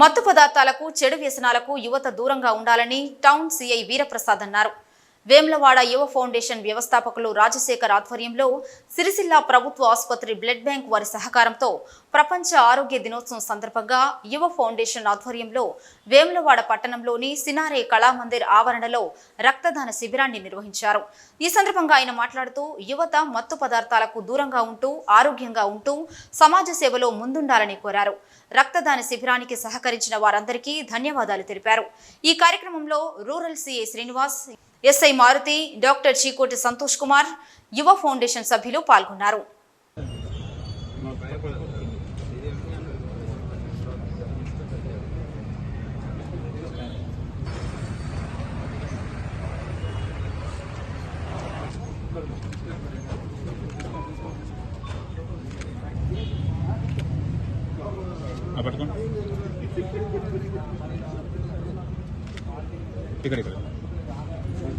మత్తు పదార్థాలకు చెడు వ్యసనాలకు యువత దూరంగా ఉండాలని టౌన్ సీఐ వీరప్రసాద్ అన్నారు. వేములవాడ యువ ఫౌండేషన్ వ్యవస్థాపకులు రాజశేఖర్ ఆధ్వర్యంలో సిరిసిల్ల ప్రభుత్వ ఆసుపత్రి బ్లడ్ బ్యాంక్ వారి సహకారంతో ప్రపంచ ఆరోగ్య దినోత్సవం సందర్భంగా యువ ఫౌండేషన్ ఆధ్వర్యంలో వేములవాడ పట్టణంలోని సినారే కళామందిర్ ఆవరణలో రక్తదాన శిబిరాన్ని నిర్వహించారు. ఈ సందర్భంగా ఆయన మాట్లాడుతూ యువత మత్తు పదార్థాలకు దూరంగా ఉంటూ ఆరోగ్యంగా ఉంటూ సమాజ సేవలో ముందుండాలని కోరారు. రక్తదాన శిబిరానికి సహకరించిన వారందరికీ ధన్యవాదాలు తెలిపారు. ఈ కార్యక్రమంలో rural CA Srinivas SI Maruti doctor Chikoti Santosh Kumar Yuva foundation సభ్యులు పాల్గొన్నారు ఆ పట్టుకోండి ఇక్కడ ఇక్కడ అందరూ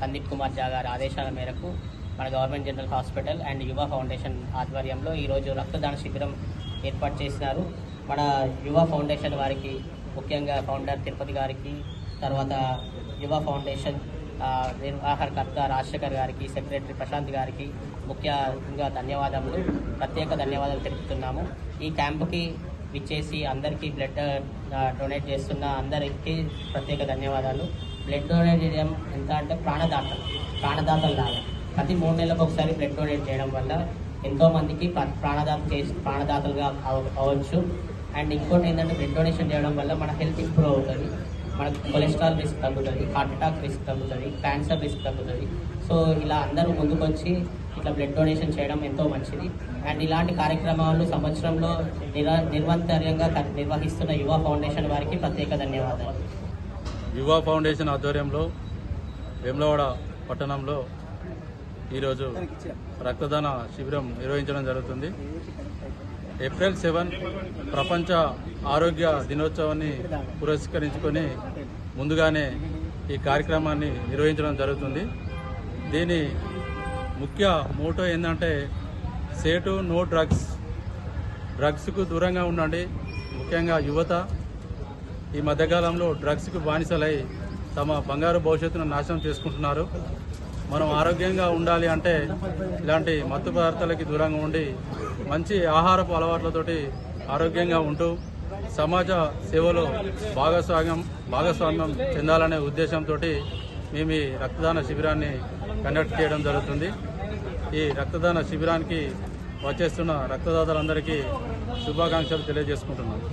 సందీప్ కుమార్ జా గారి ఆదేశాల మేరకు మన government general hospital and Yuva foundation ఆధ్వర్యంలో ఈరోజు రక్తదాన శిబిరం ఏర్పాటు చేసినారు. మన యువ ఫౌండేషన్ వారికి ముఖ్యంగా ఫౌండర్ తిరుపతి గారికి తర్వాత యువ ఫౌండేషన్ నిర్వాహకర్త రాజశేఖర్ గారికి సెక్రటరీ ప్రశాంత్ గారికి ముఖ్యంగా ధన్యవాదములు. ప్రత్యేక ధన్యవాదాలు తెలుపుతున్నాము. ఈ క్యాంపుకి విచ్చేసి అందరికీ బ్లడ్ డొనేట్ చేస్తున్న అందరికీ ప్రత్యేక ధన్యవాదాలు. బ్లడ్ డొనేట్ చేయడం ఎంత అంటే ప్రాణదాతలు ప్రాణదాతలు లాగా. ప్రతి మూడు నెలలకు ఒకసారి బ్లడ్ డొనేట్ చేయడం వల్ల ఎంతో మందికి ప్రాణదాత చేసి ప్రాణదాతలుగా అవ్వచ్చు అండ్ ఇంకోటి ఏంటంటే బ్లడ్ డొనేషన్ చేయడం వల్ల మన హెల్త్ ఇంప్రూవ్ అవుతుంది. మనకు కొలెస్ట్రాల్ రిస్క్ తగ్గుతుంది హార్ట్ అటాక్ రిస్క్ తగ్గుతుంది క్యాన్సర్ రిస్క్ తగ్గుతుంది. సో ఇలా అందరూ ముందుకొచ్చి ఇట్లా బ్లడ్ డొనేషన్ చేయడం ఎంతో మంచిది. అండ్ ఇలాంటి కార్యక్రమాలు సంవత్సరంలో నిర నిర్వంతర్యంగా నిర్వహిస్తున్న యువ ఫౌండేషన్ వారికి ప్రత్యేక ధన్యవాదాలు. యువ ఫౌండేషన్ ఆధ్వర్యంలో వేములవాడ పట్టణంలో ఈరోజు రక్తదాన శిబిరం నిర్వహించడం జరుగుతుంది. ఏప్రిల్ సెవెన్ ప్రపంచ ఆరోగ్య దినోత్సవాన్ని పురస్కరించుకొని ముందుగానే ఈ కార్యక్రమాన్ని నిర్వహించడం జరుగుతుంది. దీని ముఖ్య మోటో ఏంటంటే సేటు నో డ్రగ్స్. డ్రగ్స్కు దూరంగా ఉండండి. ముఖ్యంగా యువత ఈ మధ్యకాలంలో డ్రగ్స్కు బానిసలై తమ బంగారు భవిష్యత్తును నాశనం చేసుకుంటున్నారు. మనం ఆరోగ్యంగా ఉండాలి అంటే ఇలాంటి మత్తు పదార్థాలకి దూరంగా ఉండి మంచి ఆహారపు అలవాట్లతోటి ఆరోగ్యంగా ఉంటూ సమాజ సేవలో భాగస్వామ్యం భాగస్వామ్యం చెందాలనే ఉద్దేశంతో మేము ఈ రక్తదాన శిబిరాన్ని కండక్ట్ చేయడం జరుగుతుంది. ఈ రక్తదాన శిబిరానికి వచ్చేస్తున్న రక్తదాతలందరికీ శుభాకాంక్షలు తెలియజేసుకుంటున్నాను.